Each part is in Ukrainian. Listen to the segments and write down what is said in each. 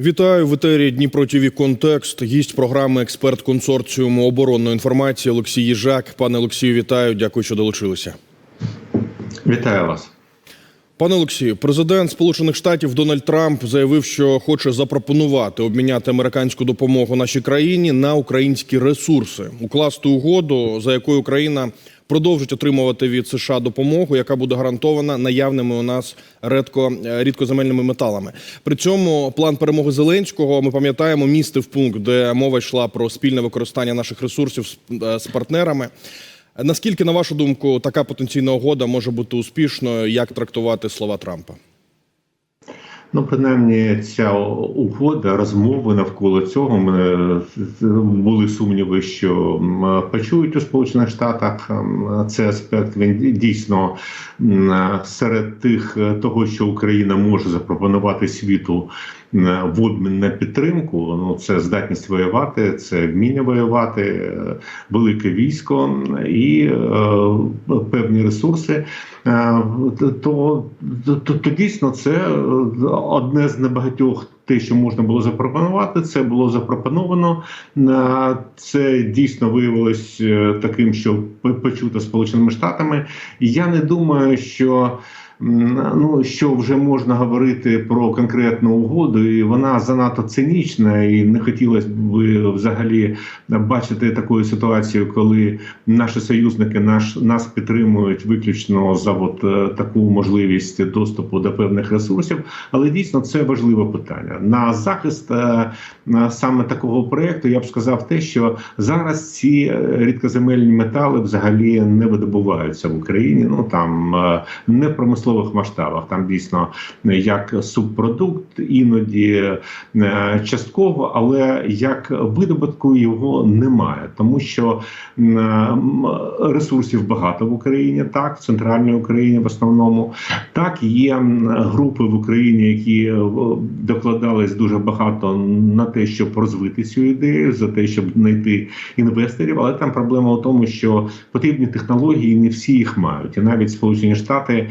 Вітаю в етері Дніпро ТВ Контекст. Гість програми експерт консорціуму оборонної інформації Олексій Їжак. Пане Олексію, вітаю. Дякую, що долучилися. Вітаю вас. Пане Олексію, президент Сполучених Штатів Дональд Трамп заявив, що хоче запропонувати обміняти американську допомогу нашій країні на українські ресурси, укласти угоду, за якою Україна продовжить отримувати від США допомогу, яка буде гарантована наявними у нас редко рідкоземельними металами. При цьому план перемоги Зеленського ми пам'ятаємо містив пункт, де мова йшла про спільне використання наших ресурсів з, е, партнерами. Наскільки, на вашу думку, така потенційна угода може бути успішною? Як трактувати слова Трампа? Ну, принаймні, ця угода, розмови навколо цього мене були сумніви, що почують у Сполучених Штатах цей аспект. Він дійсно серед тих е, того, що Україна може запропонувати світу в обмін на підтримку. Ну, це здатність воювати, це вміння воювати, е, велике військо і е, певні ресурси. Е, то, то, то дійсно це е, одне з небагатьох. Те, що можна було запропонувати, це було запропоновано. Е, Це дійсно виявилось е, таким, що почуто Сполученими Штатами. Я не думаю, що ну що вже можна говорити про конкретну угоду, і вона занадто цинічна, і не хотілося б взагалі бачити такою ситуацію, коли наші союзники наш нас підтримують виключно за от е, таку можливість доступу до певних ресурсів. Але дійсно це важливе питання на захист е, саме такого проекту. Я б сказав те, що зараз ці е, рідкоземельні метали взагалі не видобуваються в Україні. Ну там не в промислових масштабах. Там дійсно е, як субпродукт, іноді е, частково, але як видобутку його немає, тому що м, ресурсів багато в Україні, так в центральній Україні в основному, так є групи в Україні, які е, докладались дуже багато на те, щоб розвити цю ідею, за те, щоб знайти інвесторів. Але там проблема в тому, що потрібні технології, не всі їх мають, і навіть Сполучені Штати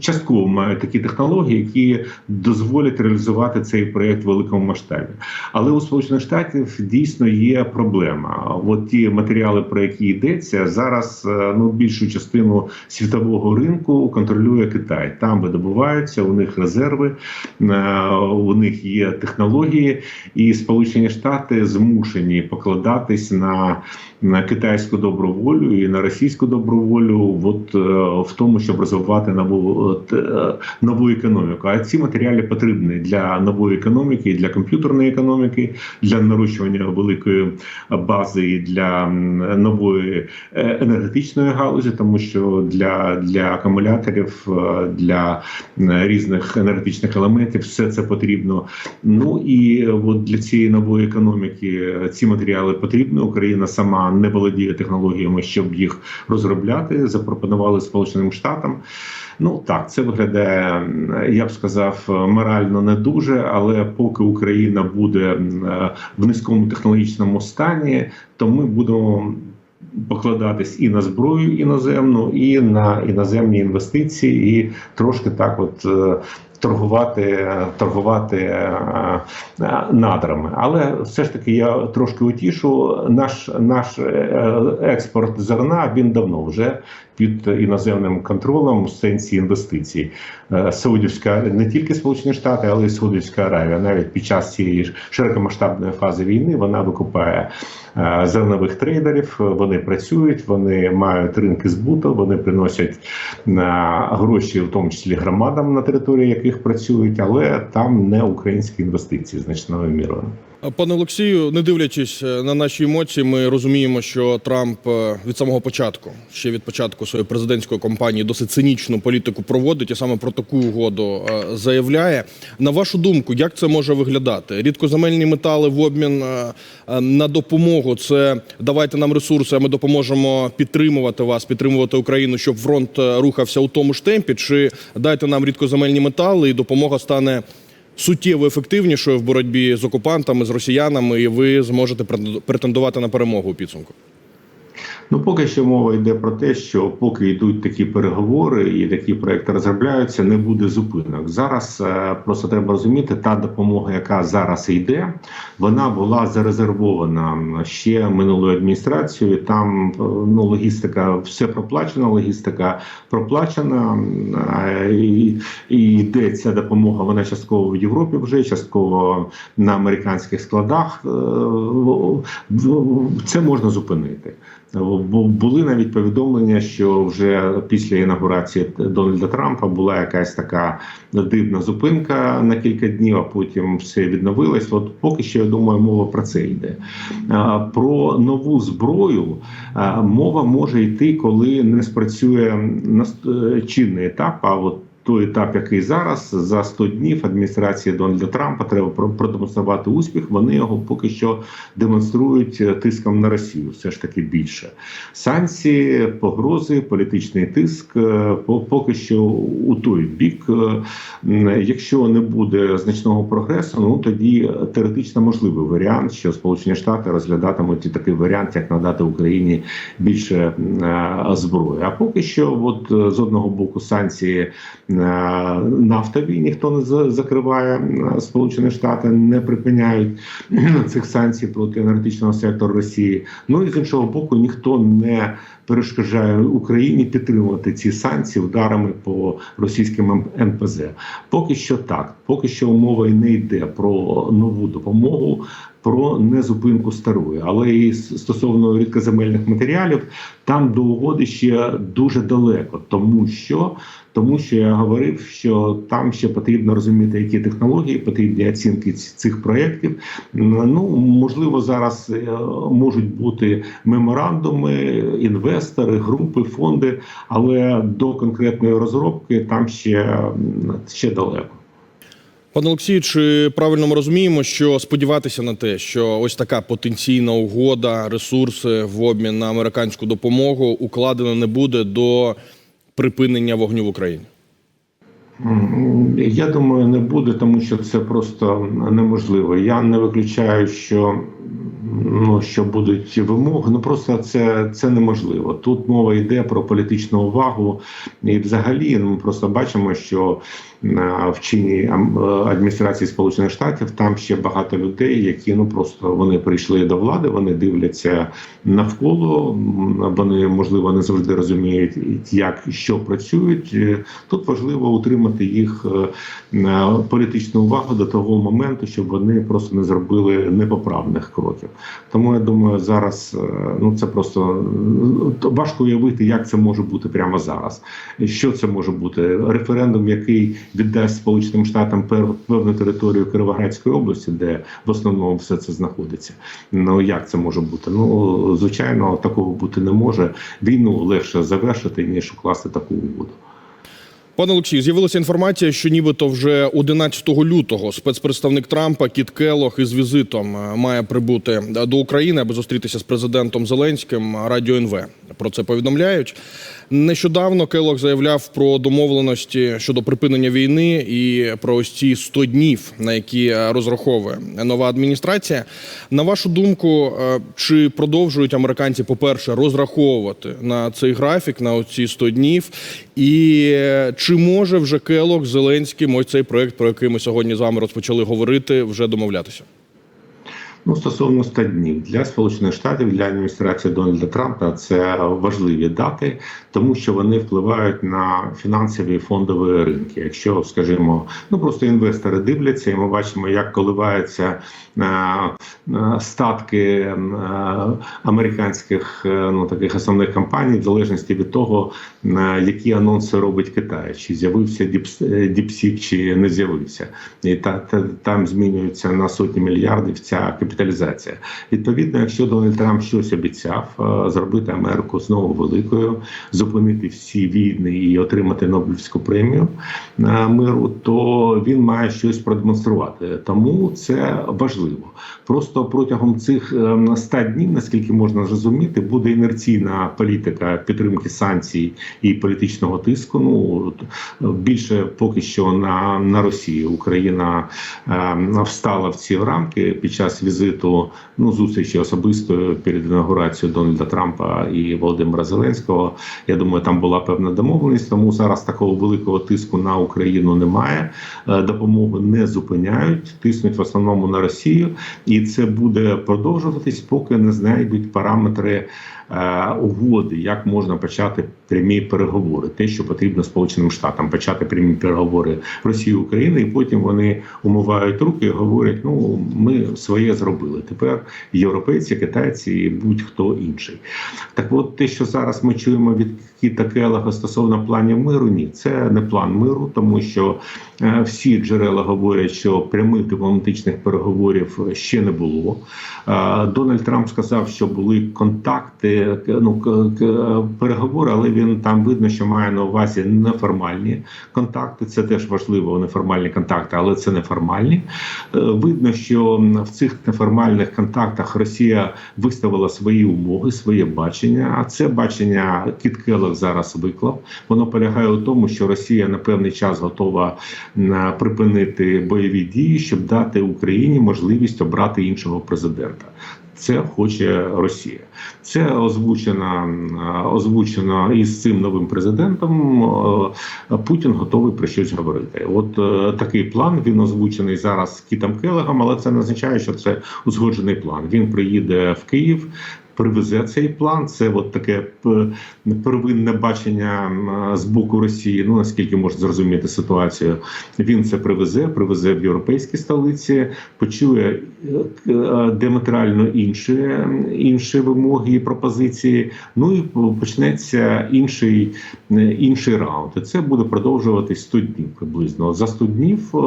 частково мають такі технології, які дозволять реалізувати цей проєкт в великому масштабі. Але у Сполучених Штатів дійсно є проблема. От ті матеріали, про які йдеться, зараз е, ну більшу частину світового ринку контролює Китай. Там видобуваються, у них резерви, е, у них є технології, і Сполучені Штати змушені покладатись на, на китайську доброволю і на російську доброволю, от в тому, щоб розвивати нову е, нову економіку. А ці матеріали потрібні для нової економіки, для комп'ютерної економіки, для нарощування великої бази і для нової е, енергетичної галузі, тому що для, для акумуляторів, е, для різних енергетичних елементів все це потрібно. Ну і от для цієї нової економіки е, ці матеріали потрібні. Україна сама не володіє технологіями, щоб їх розробляти. Запропонували Сполученим Штатам. Ну так, це виглядає, я б сказав, морально не дуже. Але поки Україна буде е, в низькому технологічному стані, то ми будемо. Покладатись і на зброю іноземну, і на іноземні інвестиції, і трошки так, от е, торгувати, торгувати е, е, надрами. Але все ж таки я трошки утішу. Наш наш е, експорт зерна він давно вже під іноземним контролем в сенсі інвестицій. Саудівська не тільки Сполучені Штати, але й Саудівська Аравія. Навіть під час цієї широкомасштабної фази війни вона викупає зернових трейдерів. Вони працюють, вони мають ринки збуту, вони приносять е, гроші, в тому числі громадам на території яких працюють, але там не українські інвестиції значною мірою. Пане Олексію, не дивлячись е, на наші емоції, ми розуміємо, що Трамп е, від самого початку, ще від початку своєї президентської кампанії, досить цинічну політику проводить і саме про таку угоду е, заявляє. На вашу думку, як це може виглядати? Рідкоземельні метали в обмін е, е, на допомогу. Це давайте нам ресурси, а ми допоможемо підтримувати вас, підтримувати Україну, щоб фронт е, рухався у тому ж темпі. Чи дайте нам рідкоземельні метали, і допомога стане суттєво ефективнішою в боротьбі з окупантами, з росіянами, і ви зможете претендувати на перемогу у підсумку. Ну, поки що мова йде про те, що поки йдуть такі переговори і такі проекти розробляються, не буде зупинок. Зараз е, просто треба розуміти, та допомога, яка зараз йде, вона була зарезервована ще минулою адміністрацією. Там е, ну логістика, все проплачено, логістика проплачена е, і, і йде ця допомога. Вона частково в Європі вже частково на американських складах. Це можна зупинити. Були навіть повідомлення, що вже після інаугурації Дональда Трампа була якась така дивна зупинка на кілька днів, а потім все відновилось. От поки що я думаю, мова про це йде. Про нову зброю мова може йти, коли не спрацює наст- чинний етап. А от той етап, який зараз за 100 днів адміністрації Дональда Трампа треба про- продемонструвати успіх. Вони його поки що демонструють е, тиском на Росію. Все ж таки більше санкції, погрози, політичний тиск. е, по- Поки що у той бік. Е, Якщо не буде значного прогресу, ну тоді теоретично можливий варіант, що Сполучені Штати розглядатимуть і такий варіант, як надати Україні більше зброї. А поки що, от з одного боку, санкції нафтові ніхто не закриває. е, Сполучені Штати не припиняють цих санкцій проти енергетичного сектору Росії. Ну і з іншого боку, ніхто не перешкоджає Україні підтримувати ці санкції ударами по російським НПЗ. Поки що так, поки що мова й не йде про нову допомогу. Про незупинку старої, але і стосовно рідкоземельних матеріалів, там до угоди ще дуже далеко, тому що тому що я говорив, що там ще потрібно розуміти, які технології, потрібні оцінки цих проєктів. Ну можливо, зараз е, можуть бути меморандуми, інвестори, групи, фонди, але до конкретної розробки там ще, ще далеко. Пане Олексію, чи правильно ми розуміємо, що сподіватися на те, що ось така потенційна угода, ресурси в обмін на американську допомогу укладена не буде до припинення вогню в Україні? Я думаю, не буде, тому що це просто неможливо. Я не виключаю, що ну що будуть вимоги. Ну просто це, це неможливо. Тут мова йде про політичну увагу, і взагалі ну, ми просто бачимо, що е, в чині е, адміністрації Сполучених Штатів там ще багато людей, які ну просто вони прийшли до влади, вони дивляться навколо. Вони можливо не завжди розуміють, як що працюють. Е, Тут важливо утримати їх політичну увагу до того моменту, щоб вони просто не зробили непоправних кроків. Тому я думаю, зараз е, ну це просто е, важко уявити, як це може бути прямо зараз. Що це може бути? Референдум, який віддасть Сполученим Штатам певну територію Кировоградської області, де в основному все це знаходиться. Ну як це може бути? Ну звичайно, такого бути не може. Війну легше завершити ніж укласти таку угоду. Пане Олексію, з'явилася інформація, що нібито вже 11 лютого спецпредставник Трампа Кіт Келох із візитом е, має прибути до України, аби зустрітися з президентом Зеленським. Радіо НВ про це повідомляють. Нещодавно Келох заявляв про домовленості щодо припинення війни і про ось ці 100 днів, на які е, розраховує нова адміністрація. На вашу думку, е, чи продовжують американці, по-перше, розраховувати на цей графік, на ці 100 днів, і е, чи може вже Келох з Зеленським ось цей проект, про який ми сьогодні з вами розпочали говорити, вже домовлятися? Ну, стосовно 100 днів для Сполучених Штатів для адміністрації Дональда Трампа це важливі дати, тому що вони впливають на фінансові фондові ринки. Якщо, скажімо, ну просто інвестори дивляться, і ми бачимо, як коливаються е, е, статки е, американських ну таких основних компаній, в залежності від того, які анонси робить Китай, чи з'явився Діпсік, чи не з'явився, і та, та там змінюється на сотні мільярдів ця капіталізація. Відповідно, якщо Дональд Трамп щось обіцяв е, зробити Америку знову великою, зупинити всі війни і отримати Нобелівську премію е, миру, то він має щось продемонструвати. Тому це важливо. Просто протягом цих е, 100 днів, наскільки можна зрозуміти, буде інерційна політика підтримки санкцій і політичного тиску. Ну більше поки що на, на Росію Україна встала в ці рамки під час візиту візиту, ну зустрічі особисто перед інаугурацією Дональда Трампа і Володимира Зеленського. Я думаю, там була певна домовленість. Тому зараз такого великого тиску на Україну немає. Е, Допомогу не зупиняють, тиснуть в основному на Росію, і це буде продовжуватись, поки не знайдуть параметри угоди, як можна почати прямі переговори. Те, що потрібно Сполученим Штатам, почати прямі переговори Росії України, і потім вони умивають руки і говорять: ну ми своє зробили. Тепер європейці, китайці і будь-хто інший. Так, от те, що зараз ми чуємо від Кіта Келега стосовно планів миру, ні, це не план миру, тому що е, всі джерела говорять, що прямих дипломатичних переговорів ще не було. Е, Дональд Трамп сказав, що були контакти, к- ну переговори, але він там видно, що має на увазі неформальні контакти. Це теж важливо, неформальні контакти, але це неформальні. Е, Видно, що в цих неформальних контактах Росія виставила свої умови, своє бачення. А це бачення Кіт Келлог зараз виклав. Воно полягає у тому, що Росія на певний час готова припинити бойові дії, щоб дати Україні можливість обрати іншого президента. Це хоче Росія. Це озвучено, м, озвучено із цим новим президентом. Е, Путін готовий про щось говорити. От е, такий план він озвучений зараз Кітом Келегом, але це не означає, що це узгоджений план. Він приїде в Київ. Привезе цей план, це от таке первинне бачення з боку Росії. Ну наскільки можна зрозуміти ситуацію. Він це привезе, привезе в європейські столиці, почує е, е, інші, інші вимоги і пропозиції. Ну і почнеться інший, е, інший раунд. Це буде продовжуватись 100 днів приблизно. За 100 днів е,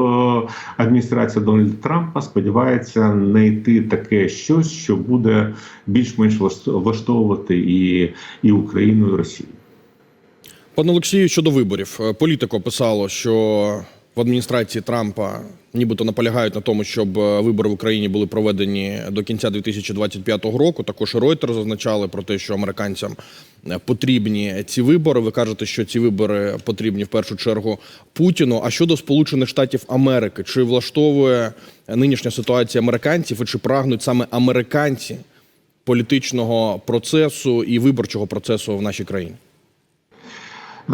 адміністрація Дональда Трампа сподівається знайти таке щось, що буде більш-менш влаштовувати і, і Україну, і Росію. Пане Олексію, щодо виборів, Е, політико писало, що в адміністрації Трампа нібито наполягають на тому, щоб е, вибори в Україні були проведені до кінця 2025 року. Також Reuters зазначали про те, що американцям е, потрібні ці вибори. Ви кажете, що ці вибори потрібні в першу чергу Путіну. А щодо Сполучених Штатів Америки, чи влаштовує нинішня ситуація американців і чи прагнуть саме американці політичного процесу і виборчого процесу в нашій країні?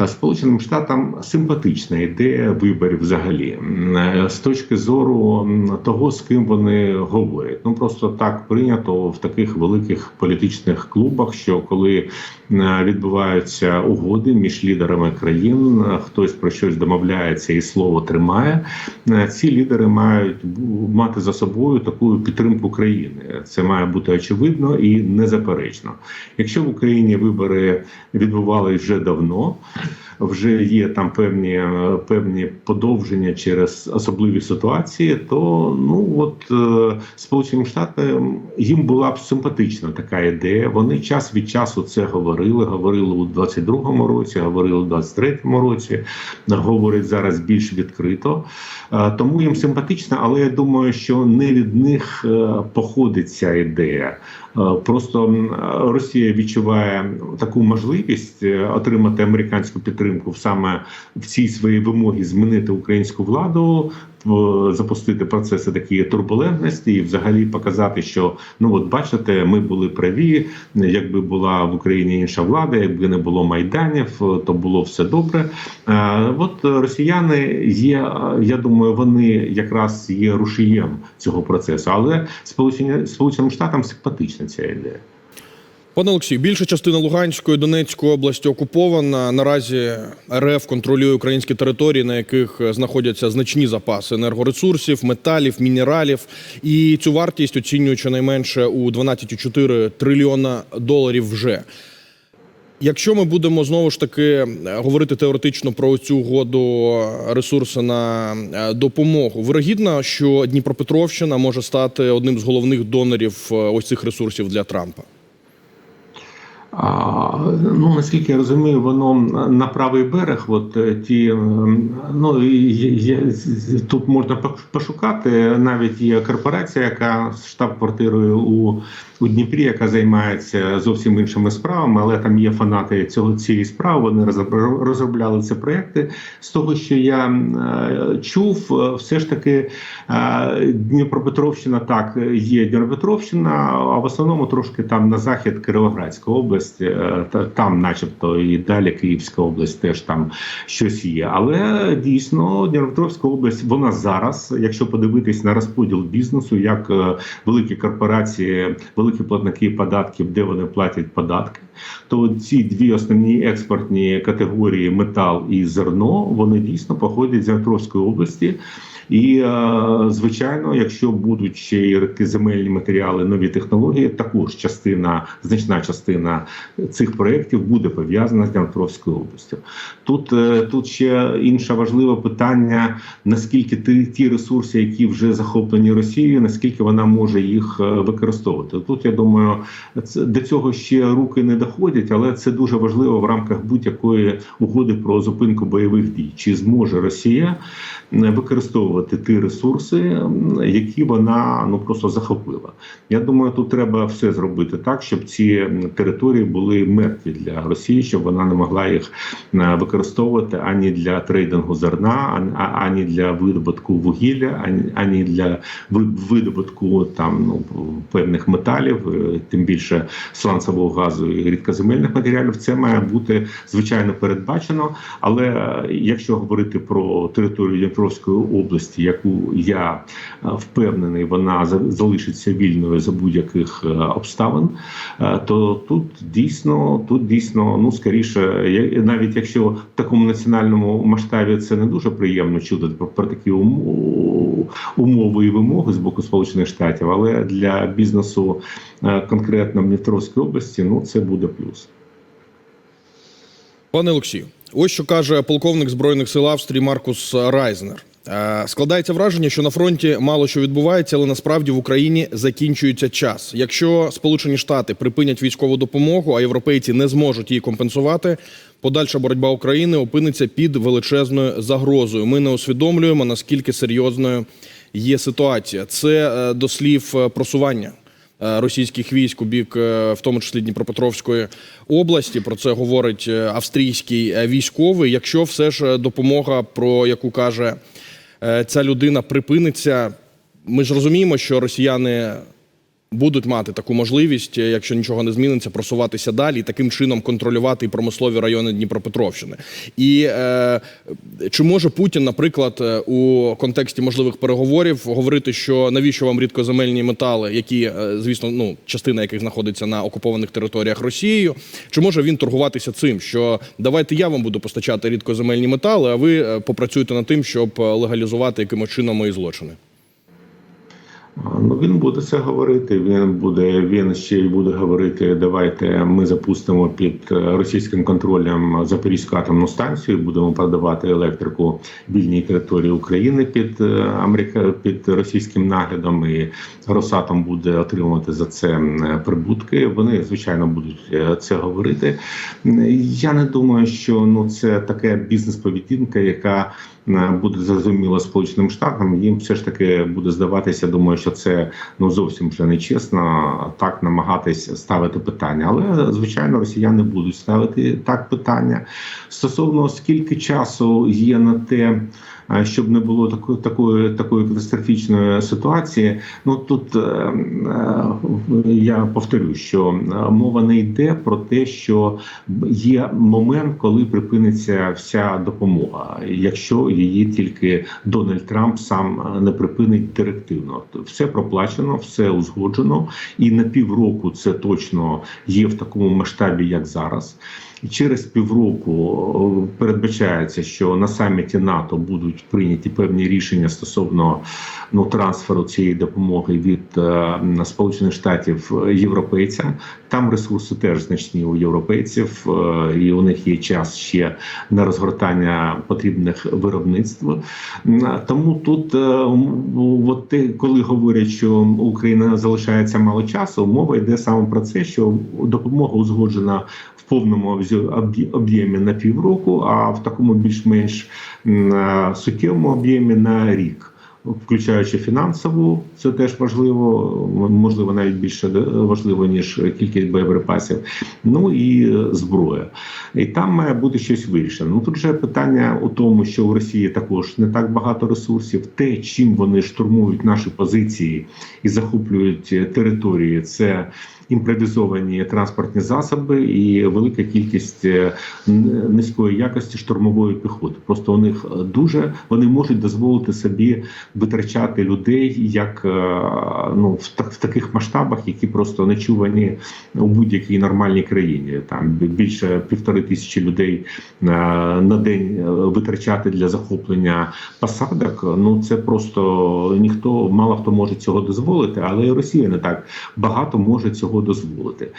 Е, Сполученим Штатам симпатична ідея виборів взагалі е, з точки зору того, з ким вони говорять. Ну просто так прийнято в таких великих політичних клубах, що коли відбуваються угоди між лідерами країн, хтось про щось домовляється і слово тримає. Ці лідери мають мати за собою таку підтримку країни. Це має бути очевидно і незаперечно. Якщо в Україні вибори відбувалися вже давно вже є там певні певні подовження через особливі ситуації, то ну от е, Сполучені Штати їм була б симпатична така ідея. Вони час від часу це говорили. Говорили у 22-му році, говорили у 23-му році, говорять зараз більш відкрито. Е, Тому їм симпатично, але я думаю, що не від них е, походить ця ідея. Е, Просто Росія відчуває таку можливість е, отримати американську підтримку саме в цій своїй вимогі змінити українську владу, запустити процеси такі турбулентності і взагалі показати, що ну от бачите, ми були праві. Якби була в Україні інша влада, якби не було майданів, то було все добре. Е, От росіяни є. Я думаю, вони якраз є рушієм цього процесу, але сполучені сполученим штатам симпатична ця ідея. Пане Олексію, більша частина Луганської Донецької області окупована. Наразі РФ контролює українські території, на яких знаходяться значні запаси енергоресурсів, металів, мінералів. І цю вартість оцінюють щонайменше у 12,4 трильйона доларів вже. Якщо ми будемо знову ж таки е, говорити теоретично про цю угоду е, ресурси на е, допомогу, вирогідно, що Дніпропетровщина може стати одним з головних донорів ось цих ресурсів для Трампа. А, ну, наскільки я розумію, воно на правий берег, от ті, ну, і є- тут можна пошукати, навіть є корпорація, яка з штаб-квартирою у, у Дніпрі, яка займається зовсім іншими справами, але там є фанати цього цієї справи, вони розробляли ці проекти. З того, що я е, чув, е, все ж таки е, Дніпропетровщина так є Дніпропетровщина, а в основному трошки там на захід Кировоградська область, там, начебто, і далі Київська область теж там щось є. Але дійсно Дніпропетровська область, вона зараз, якщо подивитись на розподіл бізнесу, як великі корпорації, великі платники податків, де вони платять податки, то ці дві основні експортні категорії метал і зерно, вони дійсно походять з Дніпровської області. І е, звичайно, якщо будуть ще й рідкоземельні матеріали, нові технології, також частина, значна частина цих проєктів буде пов'язана з Дніпровською областю. Тут, е, тут ще інше важливе питання: наскільки ті, ті ресурси, які вже захоплені Росією, наскільки вона може їх е, використовувати. Тут я думаю, це до цього ще руки не доходять, але це дуже важливо в рамках будь-якої угоди про зупинку бойових дій. Чи зможе Росія е, використовувати ті ресурси, які вона ну просто захопила? Я думаю, тут треба все зробити так, щоб ці території були мертві для Росії, щоб вона не могла їх використовувати ані для трейдингу зерна, ані- для видобутку вугілля, ані, ані для видобутку там ну певних металів, е, тим більше сланцевого газу і рідкоземельних матеріалів. Це має бути звичайно передбачено. Але е, якщо говорити про територію Дніпровської області, яку я е, впевнений, вона за- залишиться вільною за будь-яких е, обставин, е, то тут дійсно, тут дійсно, ну скоріше, навіть якщо в такому національному масштабі це не дуже приємно чути про, такі умови, і вимоги з боку Сполучених Штатів, але для бізнесу конкретно в Дніпровській області, ну це буде плюс. Пане Олексію, ось що каже полковник збройних сил Австрії Маркус Райзнер. Е, Складається враження, що на фронті мало що відбувається, але насправді в Україні закінчується час. Якщо Сполучені Штати припинять військову допомогу, а європейці не зможуть її компенсувати, подальша боротьба України опиниться під величезною загрозою. Ми не усвідомлюємо наскільки серйозною є ситуація. Це е, до слів е, просування російських військ у бік, в тому числі Дніпропетровської області. Про це говорить австрійський військовий. Якщо все ж допомога, про яку каже ця людина, припиниться, ми ж розуміємо, що росіяни. Будуть мати таку можливість, е, якщо нічого не зміниться, просуватися далі і таким чином контролювати і промислові райони Дніпропетровщини. І е, чи може Путін, наприклад, е, у контексті можливих переговорів говорити, що навіщо вам рідкоземельні метали, які, е, звісно, ну частина яких знаходиться на окупованих територіях Росією, чи може він торгуватися цим, що давайте я вам буду постачати рідкоземельні метали, а ви попрацюєте над тим, щоб легалізувати якимось чином мої злочини? Ну він буде це говорити. Він буде він ще й буде говорити. Давайте ми запустимо під е, російським контролем Запорізьку атомну станцію. Будемо продавати електрику вільній території України під е, Америка під російським наглядом. І Росатом буде отримувати за це прибутки. Вони звичайно будуть е, це говорити. Я не думаю, що ну це таке бізнес-поведінка, яка буде зрозуміла Сполученим Штатам. Їм все ж таки буде здаватися. Думаю, що це ну зовсім вже не чесно так намагатись ставити питання. Але звичайно, росіяни будуть ставити так питання стосовно скільки часу є на те. е, Щоб не було такої такої такої катастрофічної ситуації, ну тут е, е, я повторю, що е, мова не йде про те, що є момент, коли припиниться вся допомога, якщо її тільки Дональд Трамп сам е, не припинить директивно. Все проплачено, все узгоджено, і на півроку це точно є в такому масштабі, як зараз. Через півроку передбачається, що на саміті НАТО будуть прийняті певні рішення стосовно ну трансферу цієї допомоги від е, Сполучених Штатів європейцям. Там ресурси теж значні у європейців, е, і у них є час ще на розгортання потрібних виробництв. Тому тут, е, от те, коли говорять, що Україна залишається мало часу, мова йде саме про це, що допомога узгоджена в повному об'ємі на півроку, а в такому більш-менш суттєвому об'ємі на рік. Включаючи фінансову, це теж важливо, можливо, навіть більше важливо ніж кількість боєприпасів. Ну і зброя. І там має бути щось вирішено. Ну тут вже питання у тому, що у Росії також не так багато ресурсів. Те, чим вони штурмують наші позиції і захоплюють е, території, це імпровізовані транспортні засоби і велика кількість е, низької якості штурмової піхоти. Просто у них е, дуже вони можуть дозволити собі витрачати людей як е, ну в, так- в таких масштабах, які просто не чувані у будь-якій нормальній країні. Там більше півтори тисячі людей на, день витрачати для захоплення посадок. Ну це просто ніхто мало хто може цього дозволити, але і Росія не так багато може цього дозволити.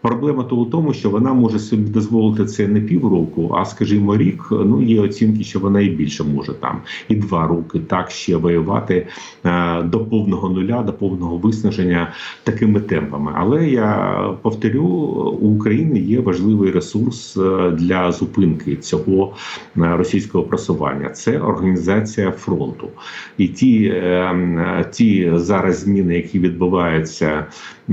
Проблема то у тому, що вона може собі дозволити це не півроку, а скажімо, рік. Ну є оцінки, що вона і більше може там і два роки так ще воювати е, до повного нуля, до повного виснаження такими темпами. Але я повторю, у України є важливий ресурс е, для зупинки цього е, російського просування. Це організація фронту, і ті, ті зараз зміни, які відбуваються в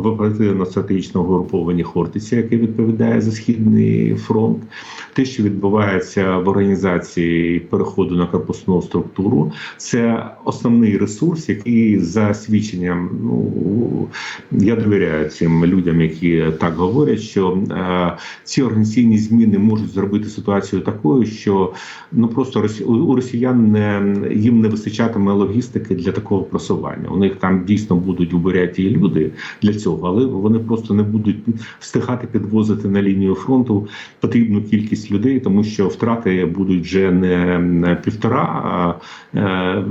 в оперативно-стратегічному групованні Хортиця, яке відповідає за східний фронт, те, що відбувається в організації переходу на корпусну структуру, це основний ресурс, який за свідченням, ну я довіряю цим людям, які так говорять, що е, ці організаційні зміни можуть зробити ситуацію такою, що ну просто у росіян не їм не вистачатиме логістики для такого просування. У них там дійсно будуть у Бурятії люди для цього, але вони просто не будуть встигати підвозити на лінію фронту потрібну кількість людей, тому що втрати будуть вже не півтора е,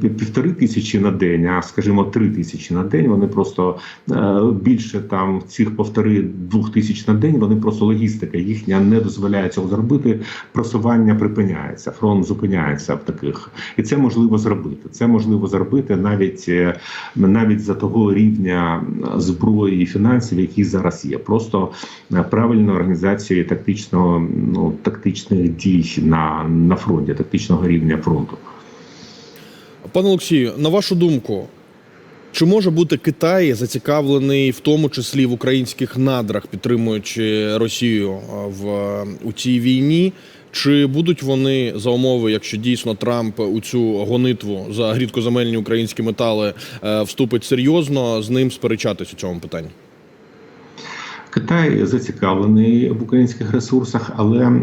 пів- півтори тисячі на день, а скажімо, три тисячі на день. Вони просто е, більше там цих повтори двох тисяч на день. Вони просто логістика їхня не дозволяє цього зробити. Просування припиняється, фронт зупиняється в таких, і це можливо зробити. Це можливо зробити навіть е, навіть за того рівня зброї і фінансів, які зараз є. Просто правильна організація тактичного ну тактичних дій на, на фронті, тактичного рівня фронту. Пане Олексію, на вашу думку, чи може бути Китай зацікавлений в тому числі в українських надрах, підтримуючи Росію е, в у цій війні? Чи будуть вони за умови, якщо дійсно Трамп у цю гонитву за рідкоземельні українські метали е, вступить серйозно, з ним сперечатись у цьому питанні? Китай зацікавлений в українських ресурсах, але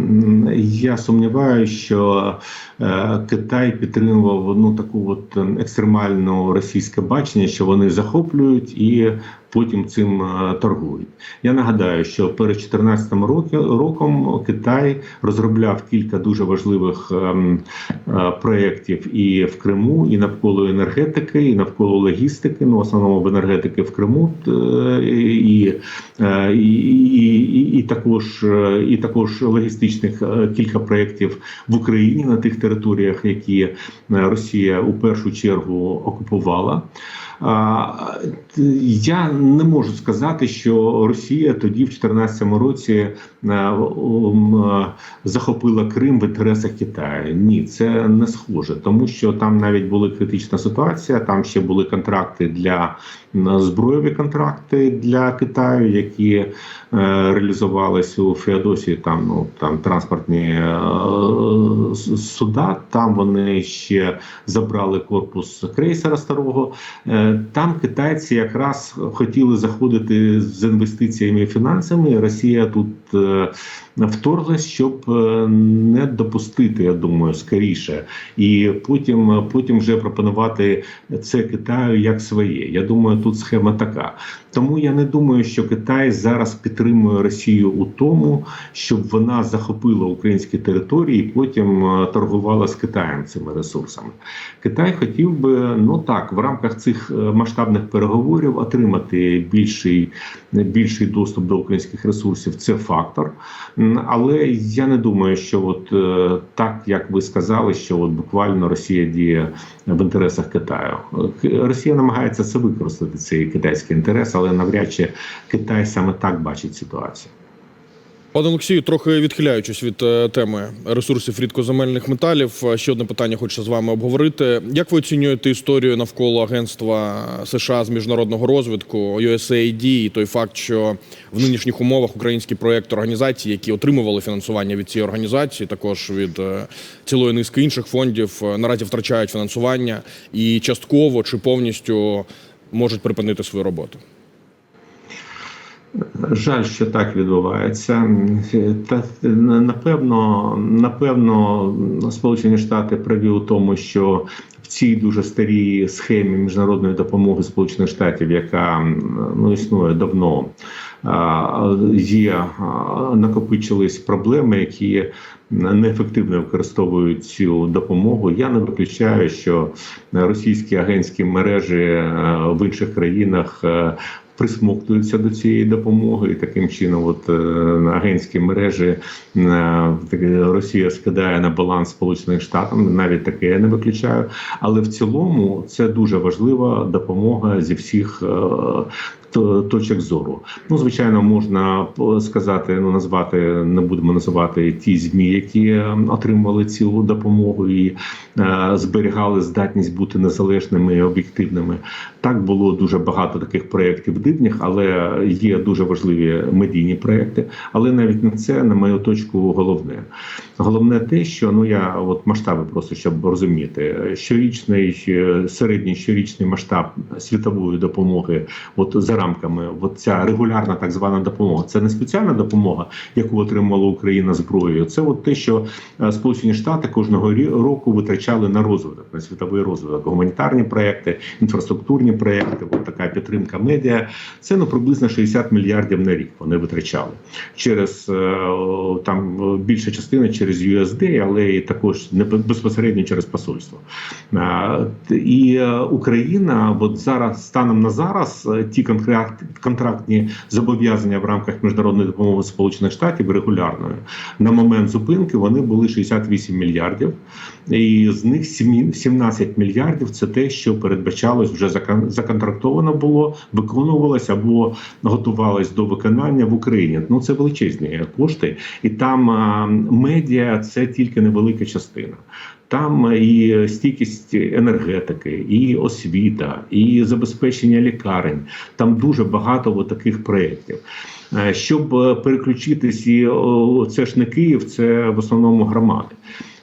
я сумніваюся, що е, Китай підтримував ну таку от ем, екстремальну російське бачення, що вони захоплюють і потім цим е, торгують. Я нагадаю, що перед 2014 роки, роком Китай розробляв кілька дуже важливих ем, е, проєктів і в Криму, і навколо енергетики, і навколо логістики. Ну, в основному в енергетики в Криму е, і, і, і, і, також і також логістичних кілька проєктів в Україні на тих територіях, які Росія у першу чергу окупувала. Я не можу сказати, що Росія тоді, в 2014 році, е, е, захопила Крим в інтересах Китаю. Ні, це не схоже, тому що там навіть була критична ситуація. Там ще були контракти для збройові контракти для Китаю, які е, реалізувалися у Феодосії. Там ну там транспортні суда. Там вони ще забрали корпус крейсера старого. Там китайці якраз хотіли заходити з інвестиціями і фінансами. Росія тут е, вторглась, щоб е, не допустити, я думаю, скоріше, і потім, потім вже пропонувати це Китаю як своє. Я думаю, тут схема така. Тому я не думаю, що Китай зараз підтримує Росію у тому, щоб вона захопила українські території і потім е, торгувала з Китаєм цими ресурсами. Китай хотів би, ну так, в рамках цих масштабних переговорів отримати більший, більший доступ до українських ресурсів. Це фактор. Але я не думаю, що от е, так, як ви сказали, що от буквально Росія діє в інтересах Китаю. Росія намагається це використати цей китайський інтерес, але навряд чи Китай саме так бачить ситуацію. Пане Олексію, трохи відхиляючись від е, теми ресурсів рідкоземельних металів, е, ще одне питання хочу з вами обговорити. Як ви оцінюєте історію навколо агентства США з міжнародного розвитку USAID і той факт, що в нинішніх умовах українські проєкти організації, які отримували фінансування від цієї організації, також від е, цілої низки інших фондів, наразі втрачають фінансування і частково чи повністю можуть припинити свою роботу? Жаль, що так відбувається. Та напевно, напевно, Сполучені Штати праві у тому, що в цій дуже старій схемі міжнародної допомоги Сполучених Штатів, яка ну існує давно, є накопичились проблеми, які неефективно використовують цю допомогу. Я не виключаю, що російські агентські мережі в інших країнах. Е, присмоктуються до цієї допомоги, і таким чином, от на агентські мережі е, Росія скидає на баланс Сполучених Штатів. Навіть таке я не виключаю. Але в цілому це дуже важлива допомога зі всіх. Е, то- Точок зору, ну звичайно, можна сказати, ну назвати не будемо називати ті змі, які е, отримали цю допомогу і е, зберігали здатність бути незалежними і об'єктивними. Так було дуже багато таких проєктів дивних, але є дуже важливі медійні проєкти. Але навіть не це, на мою точку, головне. Головне те, що ну я от масштаби просто щоб розуміти, щорічний е, середній щорічний масштаб світової допомоги, от за рамками, от ця регулярна так звана допомога, це не спеціальна допомога, яку отримала Україна зброєю. Це от те, що е, Сполучені Штати кожного року витрачали на розвиток, на світовий розвиток, гуманітарні проекти, інфраструктурні проекти, от така підтримка медіа. Це ну приблизно 60 мільярдів на рік. Вони витрачали через е, там е, більша частина через USD, але і також не безпосередньо через посольство. І Україна, от зараз станом на зараз, ті контракт, контрактні зобов'язання в рамках міжнародної допомоги Сполучених Штатів регулярної на момент зупинки вони були 68 мільярдів, і з них сімі- 17 мільярдів це те, що передбачалось вже закон- законтрактовано було, виконувалось або готувалось до виконання в Україні. Ну це величезні кошти, і там медіа це тільки невелика частина. Там і стійкість енергетики, і освіта, і забезпечення лікарень. Там дуже багато таких проєктів. Е, Щоб е, переключитись, і це ж не Київ, це в основному громади.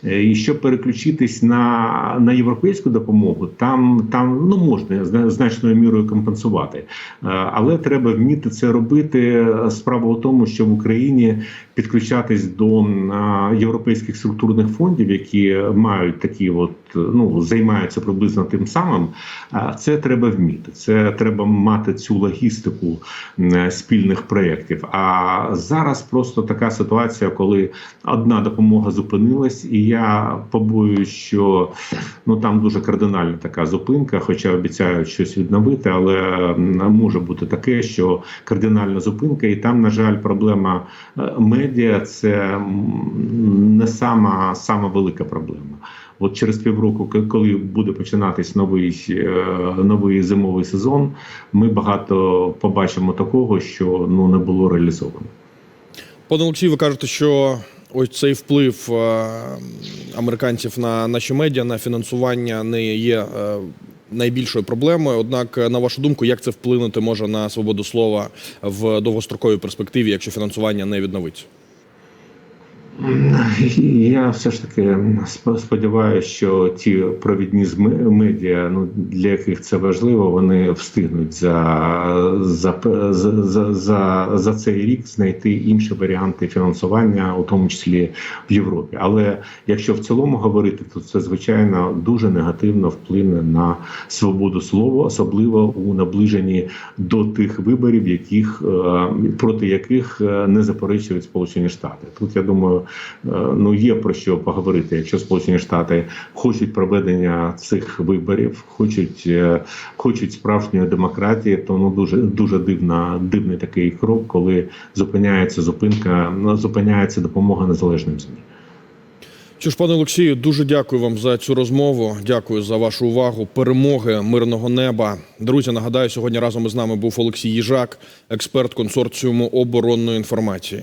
Е, І щоб переключитись на, на європейську допомогу, там, там ну можна значною мірою компенсувати, але треба вміти це робити. Справа у тому, що в Україні підключатись до європейських структурних фондів, які мають такі, от ну займаються приблизно тим самим. Це треба вміти. Це треба мати цю логістику спільних проєктів. А зараз просто така ситуація, коли одна допомога зупинилась, і я побоююсь, що ну там дуже кардинальна така зупинка, хоча обіцяють щось відновити, але може бути таке, що кардинальна зупинка, і там, на жаль, проблема е, медіа це не сама, сама велика проблема. От через півроку, коли буде починатись новий, е, новий зимовий сезон, ми багато побачимо такого, що ну не було реалізовано. Пане Олексію, ви кажете, що ось цей вплив е, американців на наші медіа, на фінансування не є е, найбільшою проблемою. Однак, е, на вашу думку, як це вплинути може на свободу слова в довгостроковій перспективі, якщо фінансування не відновиться? Я все ж таки сп- сподіваюся, що ті провідні зме- медіа, ну для яких це важливо, вони встигнуть за, за, за, за, за, за цей рік знайти інші варіанти фінансування, у тому числі в Європі. Але якщо в цілому говорити, то це звичайно дуже негативно вплине на свободу слова, особливо у наближенні до тих виборів, яких е, проти яких е, не заперечують Сполучені Штати. Тут я думаю, е, ну є про що поговорити. Якщо Сполучені Штати хочуть проведення цих виборів, хочуть е, хочуть справжньої демократії, то ну дуже дуже дивна дивний такий крок, коли зупиняється зупинка, ну, зупиняється допомога незалежним ЗМІ. Що ж, пане Олексію, дуже дякую вам за цю розмову. Дякую за вашу увагу. Перемоги мирного неба. Друзі, нагадаю, сьогодні разом із нами був Олексій Їжак, експерт консорціуму оборонної інформації.